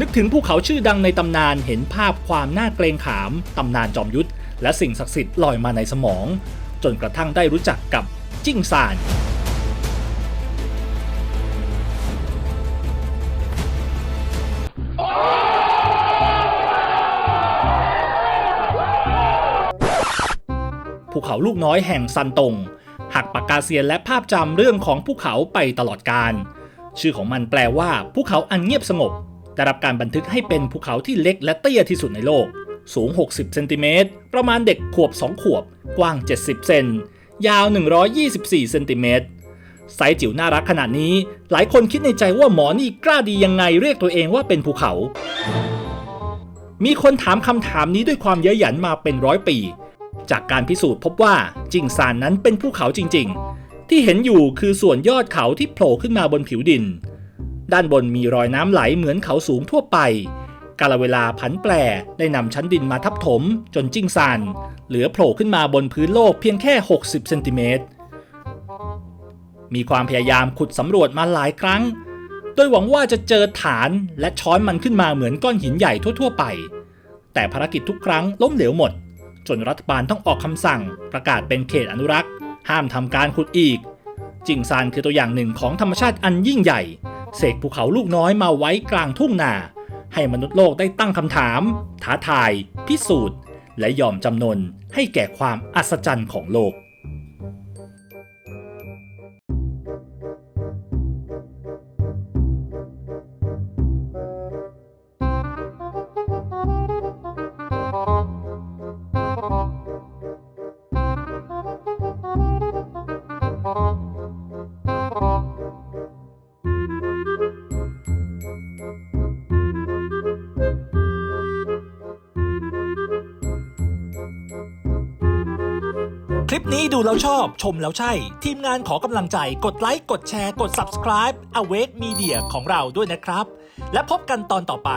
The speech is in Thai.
นึกถึงภูเขาชื่อดังในตำนานเห็นภาพความน่าเกรงขาม ตำนานจอมยุทธ และสิ่งศักดิ์สิทธิ์ลอยมาในสมอง จนกระทั่งได้รู้จักกับจิ้งซานภูเขาลูกน้อยแห่งซันตง หักปากกาเซียนและภาพจำเรื่องของภูเขาไปตลอดการชื่อของมันแปลว่าภูเขาอันเงียบสงบ ได้รับการบันทึกให้เป็นภูเขาที่เล็กและเตี้ยที่สุดในโลก สูง 60 เซนติเมตร ประมาณเด็กขวบ 2 ขวบ กว้าง 70 เซน ยาว 124 เซนติเมตร ไซจิ๋วน่ารักขนาดนี้ หลายคนคิดในใจว่าหมอนี่กล้าดียังไงเรียกตัวเองว่าเป็นภูเขา มีคนถามคำถามนี้ด้วยความเย้ยหยันมาเป็นร้อยปี จากการพิสูจน์พบว่าจิงซานนั้นเป็นภูเขาจริง ๆ ที่เห็นอยู่คือส่วนยอดเขาที่โผล่ขึ้นมาบนผิวดิน ด้านบนมีรอยน้ำไหลเหมือนเขาสูงทั่วไป กาลเวลาผันแปรได้นำชั้นดินมาทับถมจนจิ้งซานเหลือโผล่ขึ้นมาบนพื้นโลกเพียงแค่ 60 เซนติเมตร มีความพยายามขุดสำรวจมาหลายครั้ง โดยหวังว่าจะเจอฐานและช้อนมันขึ้นมาเหมือนก้อนหินใหญ่ทั่ว ๆ ไป แต่ภารกิจทุกครั้งล้มเหลวหมด จนรัฐบาลต้องออกคำสั่ง ประกาศเป็นเขตอนุรักษ์ ห้ามทำการขุดอีก จิงซานคือตัวอย่างหนึ่งของธรรมชาติอันยิ่งใหญ่ เสกภูเขาลูกน้อยมาไว้กลางทุ่งนาให้มนุษย์โลกได้ตั้งคำถาม ท้าทาย พิสูจน์ และยอมจำนนให้แก่ความอัศจรรย์ของโลก ลิปนี้ดูแล้วชอบ ชมแล้วใช่ ทีมงานขอกำลังใจกดไลค์ กดแชร์ กด subscribe Awake Media ของเราด้วยนะครับ และพบกันตอนต่อไป